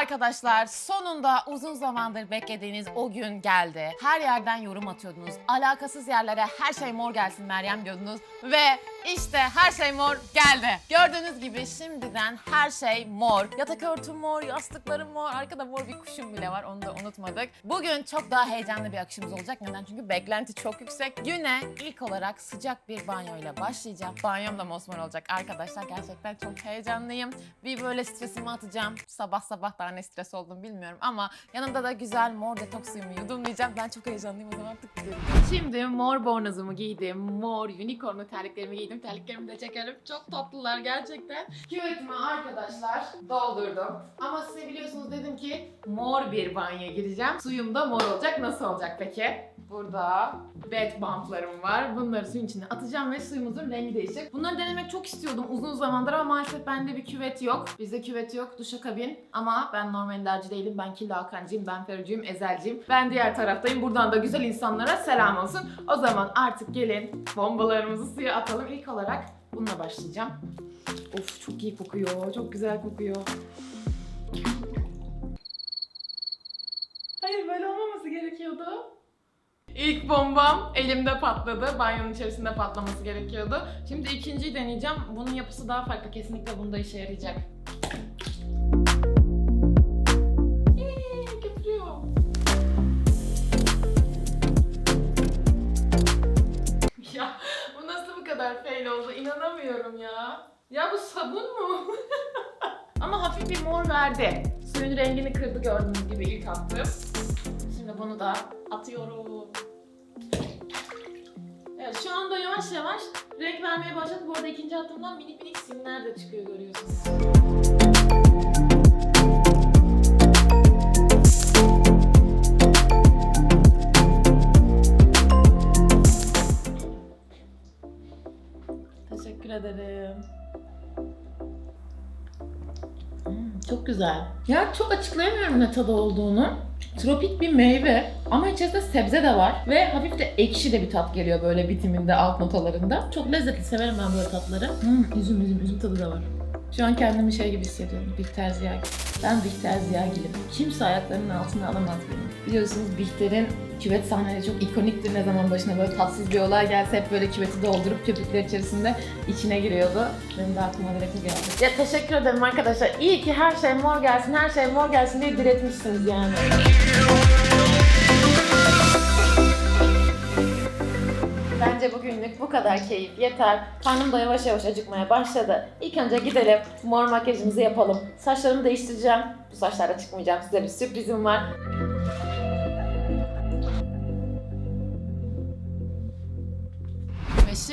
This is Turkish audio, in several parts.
arkadaşlar sonunda uzun zamandır beklediğiniz o gün geldi. Her yerden yorum atıyordunuz. Alakasız yerlere her şey mor gelsin Meryem diyordunuz. Ve işte her şey mor geldi. Gördüğünüz gibi şimdiden her şey mor. Yatak örtüm mor, yastıklarım mor, arkada mor bir kuşum bile var onu da unutmadık. Bugün çok daha heyecanlı bir akışımız olacak. Neden? Çünkü beklenti çok yüksek. Güne ilk olarak sıcak bir banyo ile başlayacağım. Banyom da mosmor olacak arkadaşlar. Gerçekten çok heyecanlıyım. Bir böyle stresimi atacağım. Sabah sabah daha ne stres oldum bilmiyorum ama yanında da güzel mor detoks suyumu yudumlayacağım. Ben çok heyecanlıyım o zaman artık gidelim. Şimdi mor bornozumu giydim. Mor unicornlu terliklerimi giydim. Terliklerimi de çekelim. Çok tatlılar gerçekten. Küvetimi arkadaşlar doldurdum. Ama size biliyorsunuz dedim ki mor bir banyoya gireceğim. Suyum da mor olacak. Nasıl olacak peki? Burada bed bumplarım var. Bunları suyun içine atacağım ve suyumuzun rengi değişecek. Bunları denemek çok istiyordum uzun zamandır ama maalesef bende bir küvet yok. Bizde küvet yok, duşakabin. Ama ben normal enderci değilim. Ben Killa Hakan'cıyım, ben Ferucuyum, Ezelciyim. Ben diğer taraftayım. Buradan da güzel insanlara selam olsun. O zaman artık gelin bombalarımızı suya atalım. İlk olarak bununla başlayacağım. Of çok iyi kokuyor, çok güzel kokuyor. Hayır böyle olmaması gerekiyordu. İlk bombam elimde patladı. Banyonun içerisinde patlaması gerekiyordu. Şimdi ikinciyi deneyeceğim. Bunun yapısı daha farklı. Kesinlikle bunda işe yarayacak. Ya bu nasıl bu kadar fail oldu? İnanamıyorum ya. Ya bu sabun mu? Ama hafif bir mor verdi. Suyun rengini kırdı gördüğünüz gibi ilk attım. Şimdi bunu da atıyorum. Evet şu anda yavaş yavaş renk vermeye başladı. Bu arada ikinci attığımdan minik minik simler de çıkıyor görüyorsunuz. Teşekkür ederim. Hmm, çok güzel. Ya çok açıklayamıyorum ne tadı olduğunu. Tropik bir meyve ama içerisinde sebze de var ve hafif de ekşi de bir tat geliyor böyle bitiminde alt notalarında. Çok lezzetli severim ben böyle tatları. Hmm, üzüm üzüm üzüm tadı da var. Şu an kendimi şey gibi hissediyorum. Bihter Ziya gibi. Ben Bihter Ziyagil'im. Kimse ayaklarının altına alamaz beni. Biliyorsunuz Bihter'in küvet sahneleri çok ikoniktir. Ne zaman başına böyle tatsız bir olay gelse hep böyle küveti doldurup köpükler içerisinde içine giriyordu. Benim de aklıma direkt bu geldi. Ya teşekkür ederim arkadaşlar. İyi ki her şey mor gelsin, her şey mor gelsin diye diretmişsiniz yani. Bence bugünlük bu kadar keyif yeter. Karnım da yavaş yavaş acıkmaya başladı. İlk önce gidelim mor makyajımızı yapalım. Saçlarımı değiştireceğim. Bu saçlarla çıkmayacağım. Size bir sürprizim var.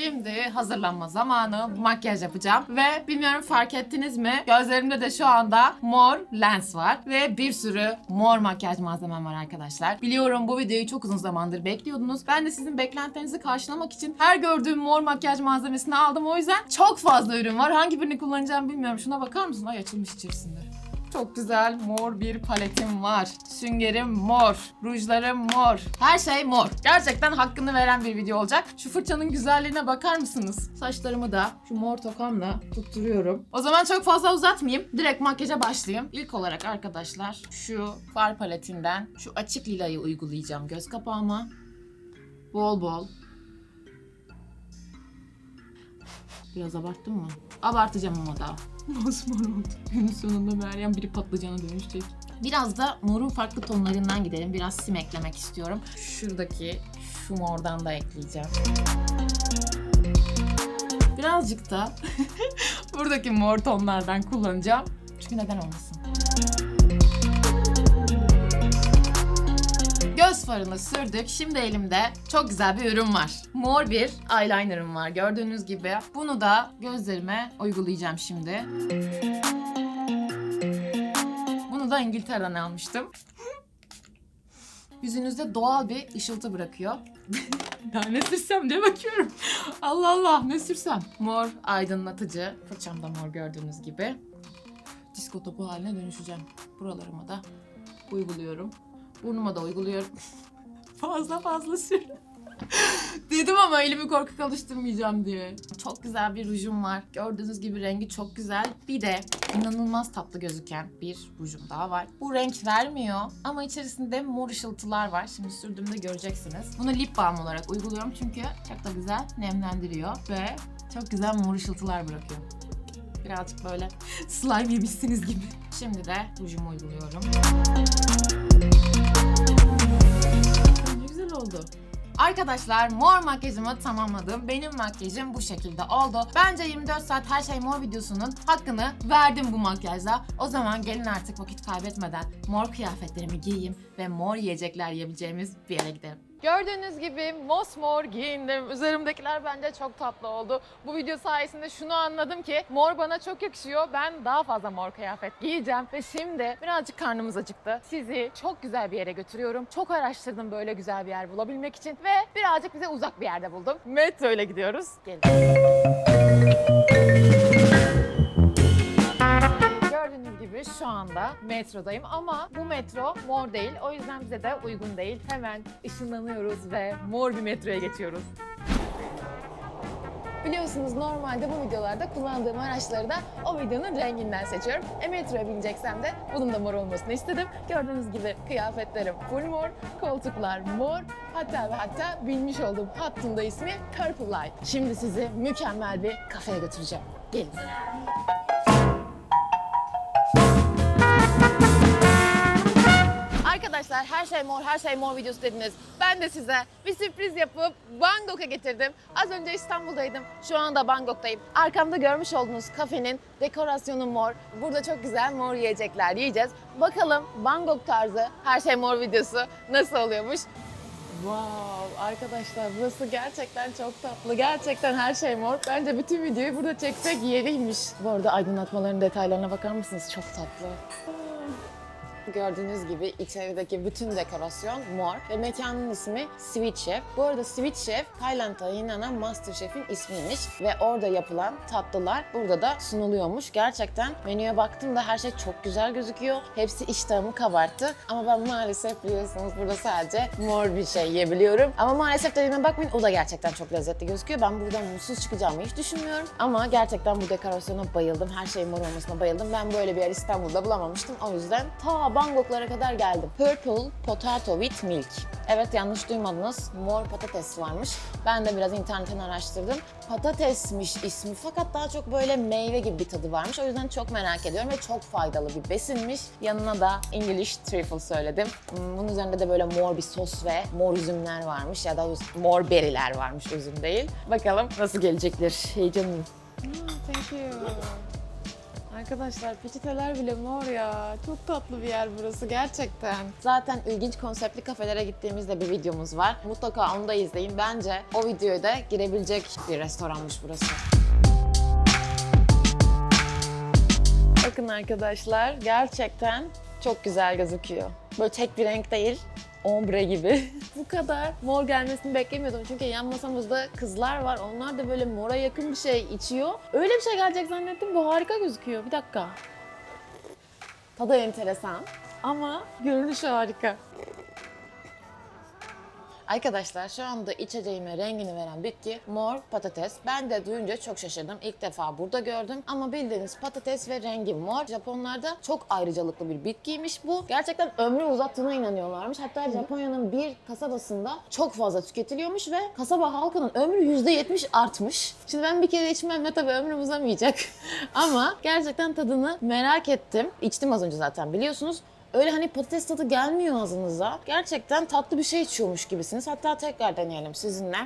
Şimdi hazırlanma zamanı. Makyaj yapacağım. Ve bilmiyorum fark ettiniz mi? Gözlerimde de şu anda mor lens var. Ve bir sürü mor makyaj malzemem var arkadaşlar. Biliyorum bu videoyu çok uzun zamandır bekliyordunuz. Ben de sizin beklentilerinizi karşılamak için her gördüğüm mor makyaj malzemesini aldım. O yüzden çok fazla ürün var. Hangi birini kullanacağım bilmiyorum. Şuna bakar mısın? Ay açılmış içerisinde. Çok güzel mor bir paletim var. Süngerim mor. Rujlarım mor. Her şey mor. Gerçekten hakkını veren bir video olacak. Şu fırçanın güzelliğine bakar mısınız? Saçlarımı da şu mor tokamla tutturuyorum. O zaman çok fazla uzatmayayım. Direkt makyaja başlayayım. İlk olarak arkadaşlar şu far paletinden şu açık lilayı uygulayacağım göz kapağıma. Bol bol. Biraz abarttım mı? Abartacağım ama daha. Mosmor oldu. Günün sonunda Meryem biri patlıcana dönüşecek. Biraz da morun farklı tonlarından gidelim. Biraz sim eklemek istiyorum. Şuradaki şu mordan da ekleyeceğim. Birazcık da buradaki mor tonlardan kullanacağım. Çünkü neden olmasın? Göz farını sürdük. Şimdi elimde çok güzel bir ürün var. Mor bir eyelinerım var gördüğünüz gibi. Bunu da gözlerime uygulayacağım şimdi. Bunu da İngiltere'den almıştım. Yüzünüzde doğal bir ışıltı bırakıyor. Daha ne sürsem diye bakıyorum. Allah Allah ne sürsem. Mor aydınlatıcı. Fırçam da mor gördüğünüz gibi. Disko topu haline dönüşeceğim. Buralarıma da uyguluyorum. Burnuma da uyguluyorum. fazla fazla sür. Dedim ama elimi korkak alıştırmayacağım diye. Çok güzel bir rujum var. Gördüğünüz gibi rengi çok güzel. Bir de inanılmaz tatlı gözüken bir rujum daha var. Bu renk vermiyor ama içerisinde mor ışıltılar var. Şimdi sürdüğümde göreceksiniz. Bunu lip balm olarak uyguluyorum çünkü çok da güzel nemlendiriyor ve çok güzel mor ışıltılar bırakıyor. Birazcık böyle slime yemişsiniz gibi. Şimdi de rujumu uyguluyorum. Güzel oldu. Arkadaşlar mor makyajımı tamamladım. Benim makyajım bu şekilde oldu. Bence 24 saat her şey mor videosunun hakkını verdim bu makyajla. O zaman gelin artık vakit kaybetmeden mor kıyafetlerimi giyeyim ve mor yiyecekler yiyebileceğimiz bir yere gidelim. Gördüğünüz gibi mosmor giyindim. Üzerimdekiler bence çok tatlı oldu. Bu video sayesinde şunu anladım ki mor bana çok yakışıyor. Ben daha fazla mor kıyafet giyeceğim. Ve şimdi birazcık karnımız acıktı. Sizi çok güzel bir yere götürüyorum. Çok araştırdım böyle güzel bir yer bulabilmek için. Ve birazcık bize uzak bir yerde buldum. Metro ile gidiyoruz. Gelin. Gibi şu anda metrodayım ama bu metro mor değil. O yüzden bize de uygun değil. Hemen ışınlanıyoruz ve mor bir metroya geçiyoruz. Biliyorsunuz normalde bu videolarda kullandığım araçları da o videonun renginden seçiyorum. E metroya bineceksem de bunun da mor olmasını istedim. Gördüğünüz gibi kıyafetlerim full mor, koltuklar mor. Hatta ve hatta bilmiş olduğum hattın da ismi Purple Light. Şimdi sizi mükemmel bir kafeye götüreceğim. Gelin. Arkadaşlar her şey mor, her şey mor videosu dediniz. Ben de size bir sürpriz yapıp Bangkok'a getirdim. Az önce İstanbul'daydım. Şu anda Bangkok'tayım. Arkamda görmüş olduğunuz kafenin dekorasyonu mor. Burada çok güzel mor yiyecekler yiyeceğiz. Bakalım Bangkok tarzı her şey mor videosu nasıl oluyormuş. Wow arkadaşlar burası gerçekten çok tatlı. Gerçekten her şey mor. Bence bütün videoyu burada çeksek yeriymiş. Bu arada aydınlatmaların detaylarına bakar mısınız? Çok tatlı. Gördüğünüz gibi içerideki bütün dekorasyon mor ve mekanın ismi Sweet Chef. Bu arada Sweet Chef Tayland'a yayınlanan Master Chef'in ismiymiş ve orada yapılan tatlılar burada da sunuluyormuş. Gerçekten menüye baktığımda her şey çok güzel gözüküyor. Hepsi iştahımı kabarttı ama ben maalesef biliyorsunuz burada sadece mor bir şey yiyebiliyorum. Ama maalesef dediğime bakmayın o da gerçekten çok lezzetli gözüküyor. Ben buradan mutsuz çıkacağımı hiç düşünmüyorum. Ama gerçekten bu dekorasyona bayıldım. Her şeyin mor olmasına bayıldım. Ben böyle bir yer İstanbul'da bulamamıştım. O yüzden ta Bangkok'lara kadar geldim. Purple Potato with Milk. Evet yanlış duymadınız. Mor patates varmış. Ben de biraz internetten araştırdım. Patatesmiş ismi fakat daha çok böyle meyve gibi bir tadı varmış. O yüzden çok merak ediyorum ve çok faydalı bir besinmiş. Yanına da English truffle söyledim. Hmm, Bunun üzerinde de böyle mor bir sos ve mor üzümler varmış ya da mor beriler varmış üzüm değil. Bakalım nasıl gelecekler. Heyecanlıyım. Thank you. Arkadaşlar peçeteler bile mor ya. Çok tatlı bir yer burası gerçekten. Zaten ilginç konseptli kafelere gittiğimizde bir videomuz var. Mutlaka onu da izleyin. Bence o videoya da girebilecek bir restoranmış burası. Bakın arkadaşlar gerçekten çok güzel gözüküyor. Böyle tek bir renk değil, ombre gibi. Bu kadar mor gelmesini beklemiyordum çünkü yan masamızda kızlar var. Onlar da böyle mora yakın bir şey içiyor. Öyle bir şey gelecek zannettim. Bu harika gözüküyor. Bir dakika. Tadı enteresan ama görünüşü harika. Arkadaşlar şu anda içeceğime rengini veren bitki mor patates. Ben de duyunca çok şaşırdım. İlk defa burada gördüm. Ama bildiğiniz patates ve rengi mor. Japonlarda çok ayrıcalıklı bir bitkiymiş bu. Gerçekten ömrü uzattığına inanıyorlarmış. Hatta Japonya'nın bir kasabasında çok fazla tüketiliyormuş ve kasaba halkının ömrü %70 artmış. Şimdi ben bir kere içmem ve tabii ömrüm uzamayacak. Ama gerçekten tadını merak ettim. İçtim az önce zaten biliyorsunuz. Öyle hani patates tadı gelmiyor ağzınıza. Gerçekten tatlı bir şey içiyormuş gibisiniz. Hatta tekrar deneyelim sizinle.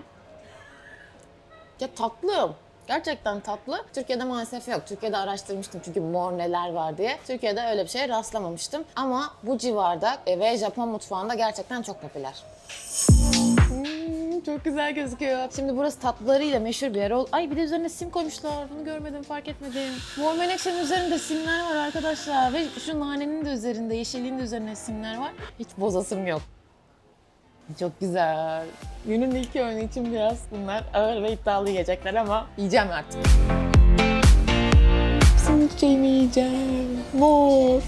Ya tatlı. Gerçekten tatlı. Türkiye'de maalesef yok. Türkiye'de araştırmıştım çünkü mor neler var diye. Türkiye'de öyle bir şeye rastlamamıştım. Ama bu civarda e, ve Japon mutfağında gerçekten çok popüler. Çok güzel gözüküyor. Şimdi burası tatlılarıyla meşhur bir yer. Ay bir de üzerine sim koymuşlar. Bunu görmedim, fark etmedim. Mor menekşenin üzerinde simler var arkadaşlar. Ve şu nanenin de üzerinde, yeşilliğin de üzerine simler var. Hiç bozasım yok. Çok güzel. Günün ilk öğünü için biraz bunlar ağır ve iddialı yiyecekler ama yiyeceğim artık. İçeceğimi yiyeceğim. Mor.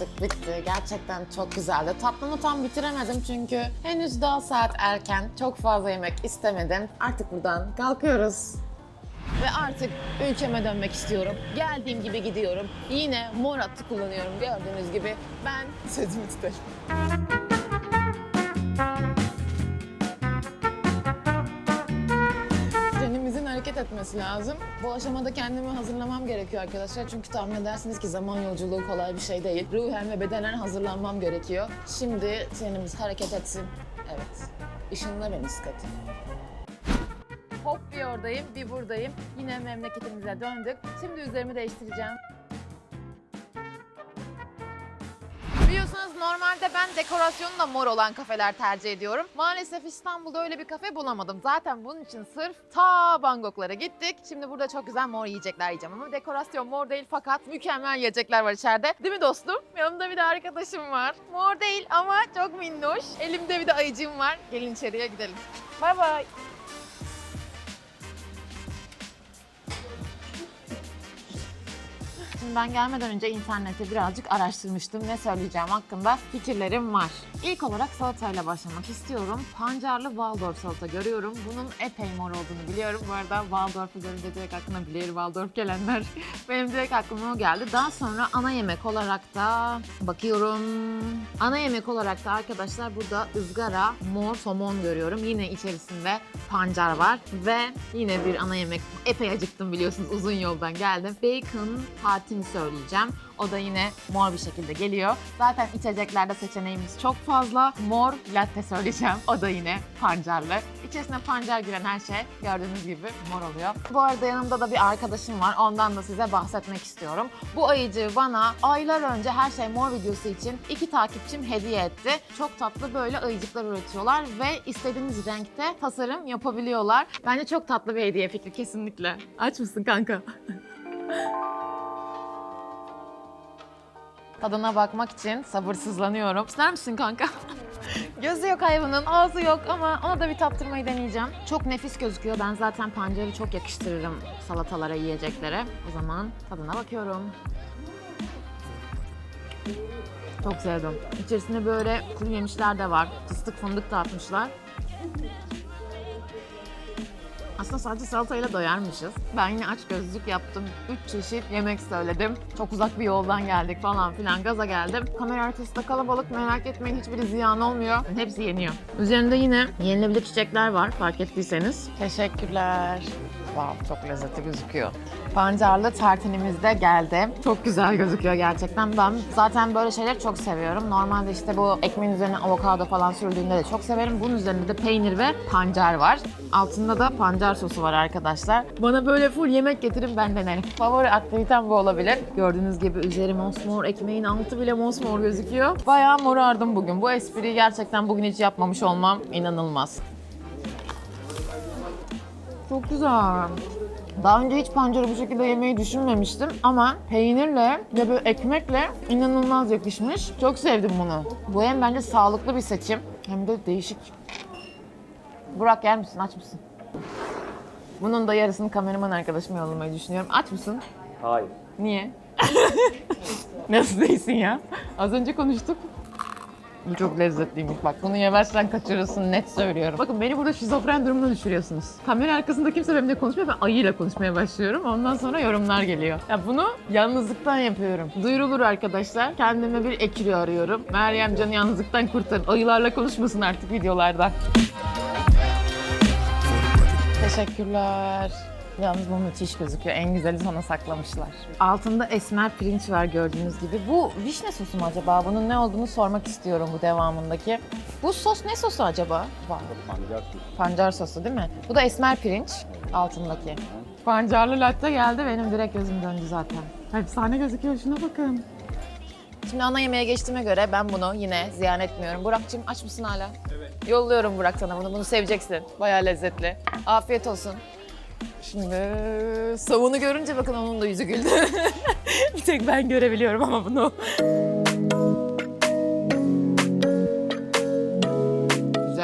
Yaptık, bitti. Gerçekten çok güzeldi. Tatlımı tam bitiremedim çünkü henüz daha saat erken. Çok fazla yemek istemedim. Artık buradan kalkıyoruz. Ve artık ülkeme dönmek istiyorum. Geldiğim gibi gidiyorum. Yine mor hattı kullanıyorum gördüğünüz gibi. Ben sözümü tutarım. Hareket etmesi lazım. Bu aşamada kendimi hazırlamam gerekiyor arkadaşlar. Çünkü tahmin edersiniz ki zaman yolculuğu kolay bir şey değil. Ruhen ve bedenen hazırlanmam gerekiyor. Şimdi zihnimiz hareket etsin. Evet. Işınla beni skatım. Hop bir oradayım, bir buradayım. Yine memleketimize döndük. Şimdi üzerimi değiştireceğim. Biliyorsunuz normalde ben dekorasyonu da mor olan kafeler tercih ediyorum. Maalesef İstanbul'da öyle bir kafe bulamadım. Zaten bunun için sırf ta Bangkok'lara gittik. Şimdi burada çok güzel mor yiyecekler yiyeceğim ama dekorasyon mor değil fakat mükemmel yiyecekler var içeride. Değil mi dostum? Yanımda bir de arkadaşım var. Mor değil ama çok minnoş. Elimde bir de ayıcığım var. Gelin içeriye gidelim. Bay bay. Şimdi ben gelmeden önce internette birazcık araştırmıştım. Ne söyleyeceğim hakkında fikirlerim var. İlk olarak salatayla başlamak istiyorum. Pancarlı Waldorf salata görüyorum. Bunun epey mor olduğunu biliyorum. Bu arada Waldorf'u görünce direkt aklına bilir Waldorf gelenler. Benim direkt aklıma o geldi. Daha sonra ana yemek olarak da bakıyorum. Ana yemek olarak da arkadaşlar burada ızgara mor somon görüyorum. Yine içerisinde pancar var ve yine bir ana yemek. Epey acıktım biliyorsunuz uzun yoldan geldim. Bacon patini söyleyeceğim. O da yine mor bir şekilde geliyor. Zaten içeceklerde seçeneğimiz çok fazla. Mor latte söyleyeceğim. O da yine pancarlı. İçerisine pancar giren her şey gördüğünüz gibi mor oluyor. Bu arada yanımda da bir arkadaşım var. Ondan da size bahsetmek istiyorum. Bu ayıcığı bana aylar önce her şey mor videosu için iki takipçim hediye etti. Çok tatlı böyle ayıcıklar üretiyorlar ve istediğiniz renkte tasarım yapabiliyorlar. Bence çok tatlı bir hediye fikri kesinlikle. Aç mısın kanka? Tadına bakmak için sabırsızlanıyorum. İster misin kanka? Gözü yok hayvanın, ağzı yok ama ona da bir tattırmayı deneyeceğim. Çok nefis gözüküyor. Ben zaten pancarı çok yakıştırırım salatalara, yiyeceklere. O zaman tadına bakıyorum. Çok sevdim. İçerisinde böyle kuru yemişler de var. Fıstık fındık da atmışlar. Aslında sadece salatayla doyarmışız. Ben yine aç gözlük yaptım. Üç çeşit yemek söyledim. Çok uzak bir yoldan geldik falan filan. Gaza geldim. Kamera arkasında kalabalık merak etmeyin hiçbiri ziyan olmuyor. Hepsi yeniyor. Üzerinde yine yenilebilir çiçekler var fark ettiyseniz. Teşekkürler. Wow, çok lezzetli gözüküyor. Pancarlı tartinimiz de geldi. Çok güzel gözüküyor gerçekten. Ben zaten böyle şeyleri çok seviyorum. Normalde işte bu ekmeğin üzerine avokado falan sürdüğünde de çok severim. Bunun üzerinde de peynir ve pancar var. Altında da pancar sosu var arkadaşlar. Bana böyle full yemek getirin ben denerim. Favori aktivitem bu olabilir. Gördüğünüz gibi üzeri mosmor, ekmeğin altı bile mosmor gözüküyor. Bayağı morardım bugün. Bu espriyi gerçekten bugün hiç yapmamış olmam inanılmaz. Çok güzel. Daha önce hiç pancarı bu şekilde yemeyi düşünmemiştim ama peynirle ve böyle ekmekle inanılmaz yakışmış. Çok sevdim bunu. Bu hem bence sağlıklı bir seçim hem de değişik. Burak yer misin? Aç mısın? Bunun da yarısını kameraman arkadaşıma yollamayı düşünüyorum. Aç mısın? Hayır. Niye? Nasıl değilsin ya? Az önce konuştuk. Bu çok lezzetliymiş bak. Bunu yemezsen kaçırırsın net söylüyorum. Bakın beni burada şizofren durumuna düşürüyorsunuz. Kamera arkasında kimse benimle konuşmuyor. Ben ayıyla konuşmaya başlıyorum. Ondan sonra yorumlar geliyor. Ya bunu yalnızlıktan yapıyorum. Duyurulur arkadaşlar. Kendime bir ekürü arıyorum. Meryem Can'ı yalnızlıktan kurtarın. Ayılarla konuşmasın artık videolarda. Teşekkürler. Yalnız bu müthiş gözüküyor. En güzeli sana saklamışlar. Altında esmer pirinç var gördüğünüz gibi. Bu vişne sosu mu acaba? Bunun ne olduğunu sormak istiyorum bu devamındaki. Bu sos ne sosu acaba? Var. Pancar Pancar sosu değil mi? Bu da esmer pirinç altındaki. Pancarlı latte geldi. Benim direkt gözüm döndü zaten. Efsane gözüküyor. Şuna bakın. Şimdi ana yemeğe geçtiğime göre ben bunu yine ziyan etmiyorum. Burak'cığım aç mısın hala? Evet. Yolluyorum Burak sana bunu. Bunu seveceksin. Bayağı lezzetli. Afiyet olsun. Şimdi savunu görünce bakın onun da yüzü güldü. Bir tek ben görebiliyorum ama bunu.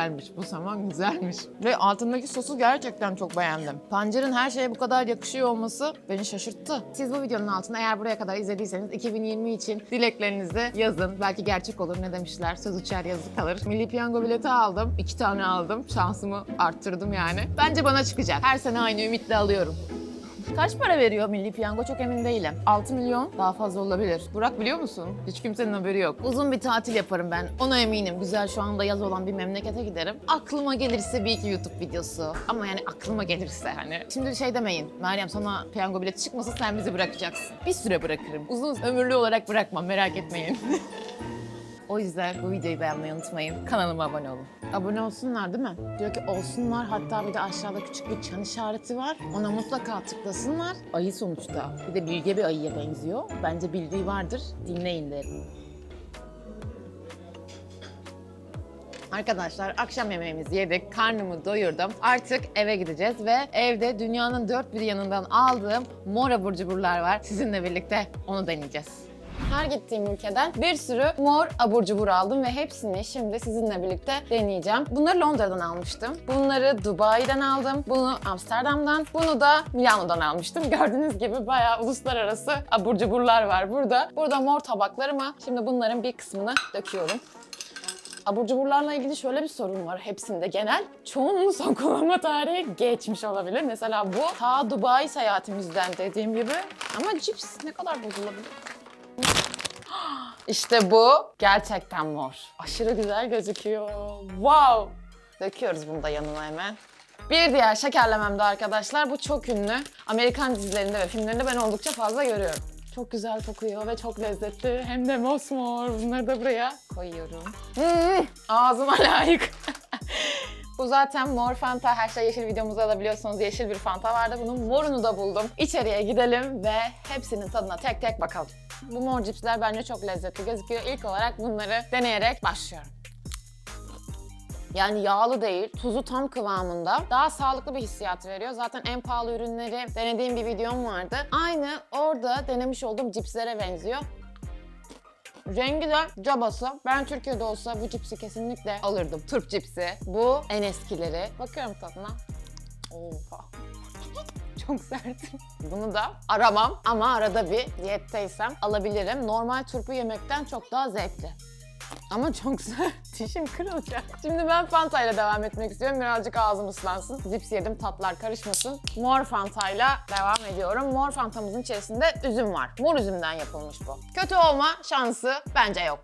Güzelmiş. Bu saman güzelmiş. Ve altındaki sosu gerçekten çok beğendim. Pancarın her şeye bu kadar yakışıyor olması beni şaşırttı. Siz bu videonun altına eğer buraya kadar izlediyseniz 2020 için dileklerinizi yazın. Belki gerçek olur ne demişler. Söz uçar yazı kalır. Milli piyango bileti aldım. iki tane aldım. Şansımı arttırdım yani. Bence bana çıkacak. Her sene aynı ümitle alıyorum. Kaç para veriyor Milli Piyango çok emin değilim. 6 milyon daha fazla olabilir. Burak biliyor musun? Hiç kimsenin haberi yok. Uzun bir tatil yaparım ben. Ona eminim. Güzel şu anda yaz olan bir memlekete giderim. Aklıma gelirse bir iki YouTube videosu. Ama yani aklıma gelirse hani. Şimdi şey demeyin. Meryem sana piyango bileti çıkmasa sen bizi bırakacaksın. Bir süre bırakırım. Uzun ömürlü olarak bırakmam merak etmeyin. O yüzden bu videoyu beğenmeyi unutmayın. Kanalıma abone olun. Abone olsunlar değil mi? Diyor ki olsunlar. Hatta bir de aşağıda küçük bir çan işareti var. Ona mutlaka tıklasınlar. Ayı sonuçta. Bir de bilge bir ayıya benziyor. Bence bildiği vardır. Dinleyin derim. Arkadaşlar akşam yemeğimizi yedik, karnımı doyurdum. Artık eve gideceğiz ve evde dünyanın dört bir yanından aldığım mor abur cuburlar var. Sizinle birlikte onu deneyeceğiz. Her gittiğim ülkeden bir sürü mor abur cubur aldım ve hepsini şimdi sizinle birlikte deneyeceğim. Bunları Londra'dan almıştım. Bunları Dubai'den aldım. Bunu Amsterdam'dan. Bunu da Milano'dan almıştım. Gördüğünüz gibi bayağı uluslararası abur cuburlar var burada. Burada mor tabaklarım var. Şimdi bunların bir kısmını döküyorum. Abur cuburlarla ilgili şöyle bir sorun var hepsinde genel. Çoğunun son kullanma tarihi geçmiş olabilir. Mesela bu ta Dubai seyahatimizden dediğim gibi. Ama cips ne kadar bozulabilir? İşte bu gerçekten mor. Aşırı güzel gözüküyor. Wow! Döküyoruz bunu da yanına hemen. Bir diğer şekerlemem de arkadaşlar bu çok ünlü. Amerikan dizilerinde ve filmlerinde ben oldukça fazla görüyorum. Çok güzel kokuyor ve çok lezzetli. Hem de mosmor. Bunları da buraya koyuyorum. Hmm, ağzıma layık. Bu zaten mor fanta. Her şey yeşil videomuzu alabiliyorsunuz. Yeşil bir fanta vardı. Bunun morunu da buldum. İçeriye gidelim ve hepsinin tadına tek tek bakalım. Bu mor cipsler bence çok lezzetli gözüküyor. İlk olarak bunları deneyerek başlıyorum. Yani yağlı değil, tuzu tam kıvamında. Daha sağlıklı bir hissiyat veriyor. Zaten en pahalı ürünleri denediğim bir videom vardı. Aynı orada denemiş olduğum cipslere benziyor. Rengi de cabası. Ben Türkiye'de olsa bu cipsi kesinlikle alırdım. Türk cipsi. Bu en eskileri. Bakıyorum tadına. Oha. Çok sert. Bunu da aramam ama arada bir diyetteysem alabilirim. Normal turpu yemekten çok daha zevkli. Ama çok sert. Dişim kırılacak. Şimdi ben Fanta ile devam etmek istiyorum. Birazcık ağzım ıslansın. Cips yedim tatlar karışmasın. Mor Fanta ile devam ediyorum. Mor Fanta'mızın içerisinde üzüm var. Mor üzümden yapılmış bu. Kötü olma şansı bence yok.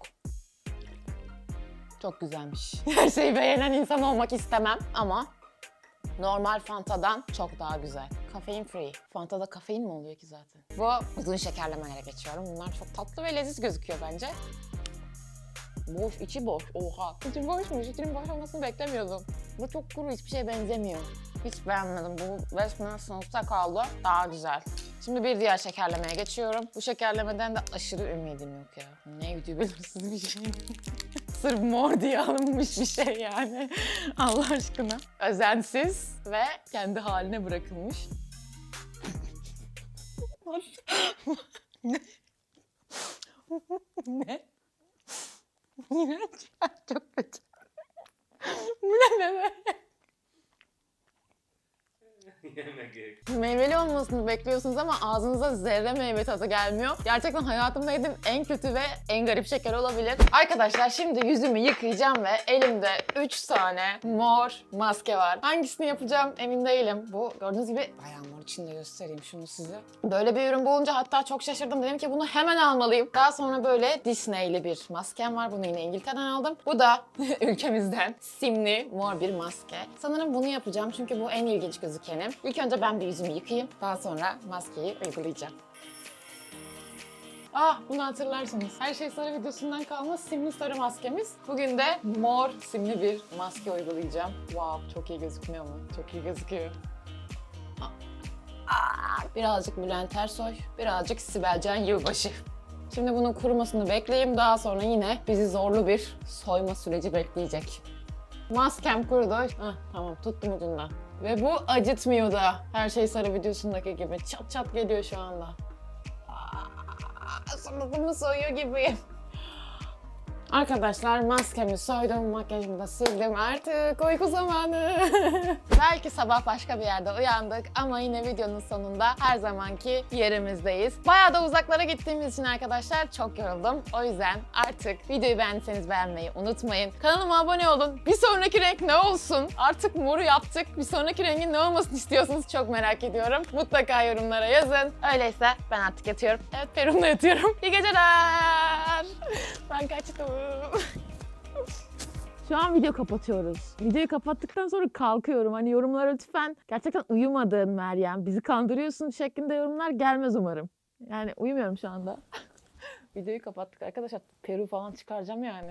Çok güzelmiş. Her şeyi beğenen insan olmak istemem ama normal Fanta'dan çok daha güzel. Kafein free. Fanta'da kafein mi oluyor ki zaten? Bu uzun şekerlemelere geçiyorum. Bunlar çok tatlı ve leziz gözüküyor bence. Boş, içi boş. Oha. İçi boşmuş. İçinin boş olmasını beklemiyordum. Bu çok kuru, hiçbir şeye benzemiyor. Hiç beğenmedim. Bu resmen sınıfta kaldı. Daha güzel. Şimdi bir diğer şekerlemeye geçiyorum. Bu şekerlemeden de aşırı ümidim yok ya. Neydi belirsiz bir şey. Sırf mor diye alınmış bir şey yani. Allah aşkına. Özensiz ve kendi haline bırakılmış. Ne? ne? İğrenç. Çok kötü. Bu ne gerek. Meyveli olmasını bekliyorsunuz ama ağzınıza zerre meyve tadı gelmiyor. Gerçekten hayatımda yediğim en kötü ve en garip şeker olabilir. Arkadaşlar şimdi yüzümü yıkayacağım ve elimde 3 tane mor maske var. Hangisini yapacağım emin değilim. Bu gördüğünüz gibi bayağı mor içinde göstereyim şunu size. Böyle bir ürün bulunca hatta çok şaşırdım. Dedim ki bunu hemen almalıyım. Daha sonra böyle Disney'li bir maskem var. Bunu yine İngiltere'den aldım. Bu da ülkemizden simli mor bir maske. Sanırım bunu yapacağım çünkü bu en ilginç gözükenim. İlk önce ben bir yüzümü yıkayayım. Daha sonra maskeyi uygulayacağım. Ah bunu hatırlarsınız. Her şey sarı videosundan kalma simli sarı maskemiz. Bugün de mor simli bir maske uygulayacağım. Wow çok iyi gözükmüyor mu? Çok iyi gözüküyor. Birazcık Bülent Ersoy, birazcık Sibel Can Yılbaşı. Şimdi bunun kurumasını bekleyeyim. Daha sonra yine bizi zorlu bir soyma süreci bekleyecek. Maskem kurudu. Hah, tamam tuttum ucundan. Ve bu acıtmıyor da. Her şey sarı videosundaki gibi. Çat çat geliyor şu anda. Suratımı soyuyor gibiyim. Arkadaşlar maskemi soydum, makyajımı da sildim. Artık uyku zamanı. Belki sabah başka bir yerde uyandık ama yine videonun sonunda her zamanki yerimizdeyiz. Bayağı da uzaklara gittiğimiz için arkadaşlar çok yoruldum. O yüzden artık videoyu beğendiyseniz beğenmeyi unutmayın. Kanalıma abone olun. Bir sonraki renk ne olsun? Artık moru yaptık. Bir sonraki rengin ne olmasını istiyorsunuz çok merak ediyorum. Mutlaka yorumlara yazın. Öyleyse ben artık yatıyorum. Evet Perum'la yatıyorum. İyi geceler. Ben kaçtım. Şu an video kapatıyoruz. Videoyu kapattıktan sonra kalkıyorum. Hani yorumlara lütfen gerçekten uyumadın Meryem, bizi kandırıyorsun şeklinde yorumlar gelmez umarım. Yani uyumuyorum şu anda. Videoyu kapattık arkadaşlar. Peru falan çıkaracağım yani.